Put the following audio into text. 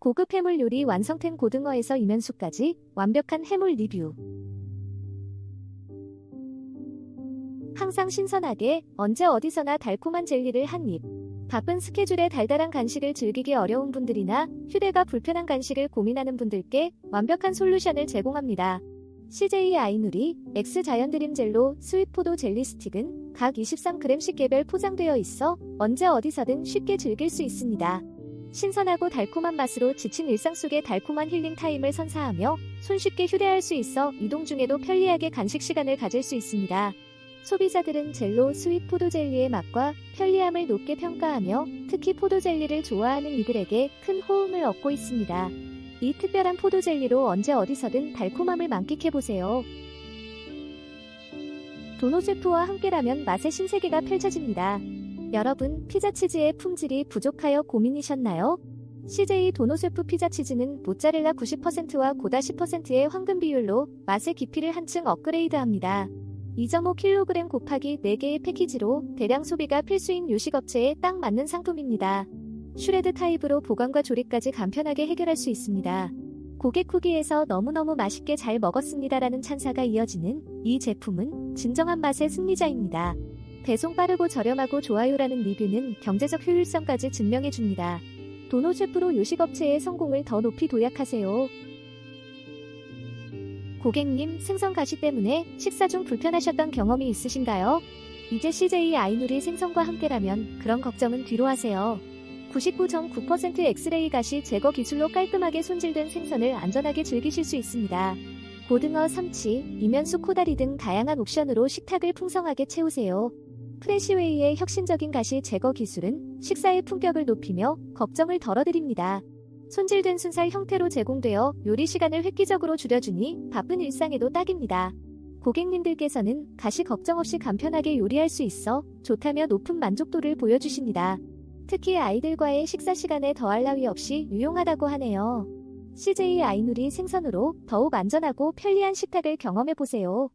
고급 해물 요리 완성템 고등어에서 이면수까지 완벽한 해물 리뷰. 항상 신선하게 언제 어디서나 달콤한 젤리를 한 입. 바쁜 스케줄에 달달한 간식을 즐기기 어려운 분들이나 휴대가 불편한 간식을 고민하는 분들께 완벽한 솔루션을 제공합니다. CJ 아이누리 X 자연드림 젤로 스윗포도 젤리 스틱은 각 23g씩 개별 포장되어 있어 언제 어디서든 쉽게 즐길 수 있습니다. 신선하고 달콤한 맛으로 지친 일상 속의 달콤한 힐링 타임을 선사하며 손쉽게 휴대할 수 있어 이동 중에도 편리하게 간식 시간을 가질 수 있습니다. 소비자들은 젤로 스윗 포도 젤리의 맛과 편리함을 높게 평가하며 특히 포도 젤리를 좋아하는 이들에게 큰 호응을 얻고 있습니다. 이 특별한 포도 젤리로 언제 어디서든 달콤함을 만끽해보세요. 도노 셰프와 함께라면 맛의 신세계가 펼쳐집니다. 여러분, 피자 치즈의 품질이 부족하여 고민이셨나요? CJ 도노세프 피자 치즈는 모짜렐라 90%와 고다 10%의 황금 비율로 맛의 깊이를 한층 업그레이드합니다. 2.5kg 곱하기 4개의 패키지로 대량 소비가 필수인 요식업체에 딱 맞는 상품입니다. 슈레드 타입으로 보관과 조리까지 간편하게 해결할 수 있습니다. 고객 후기에서 너무너무 맛있게 잘 먹었습니다라는 찬사가 이어지는 이 제품은 진정한 맛의 승리자입니다. 배송 빠르고 저렴하고 좋아요라는 리뷰는 경제적 효율성까지 증명해줍니다. 도노 셰프로 요식업체의 성공을 더 높이 도약하세요. 고객님, 생선 가시 때문에 식사 중 불편하셨던 경험이 있으신가요? 이제 CJ 아이누리 생선과 함께라면 그런 걱정은 뒤로 하세요. 99.9% 엑스레이 가시 제거 기술로 깔끔하게 손질된 생선을 안전하게 즐기실 수 있습니다. 고등어, 삼치, 이면수, 코다리 등 다양한 옵션으로 식탁을 풍성하게 채우세요. 프레시웨이의 혁신적인 가시 제거 기술은 식사의 품격을 높이며 걱정을 덜어드립니다. 손질된 순살 형태로 제공되어 요리 시간을 획기적으로 줄여주니 바쁜 일상에도 딱입니다. 고객님들께서는 가시 걱정 없이 간편하게 요리할 수 있어 좋다며 높은 만족도를 보여주십니다. 특히 아이들과의 식사 시간에 더할 나위 없이 유용하다고 하네요. CJ 아이누리 생선으로 더욱 안전하고 편리한 식탁을 경험해보세요.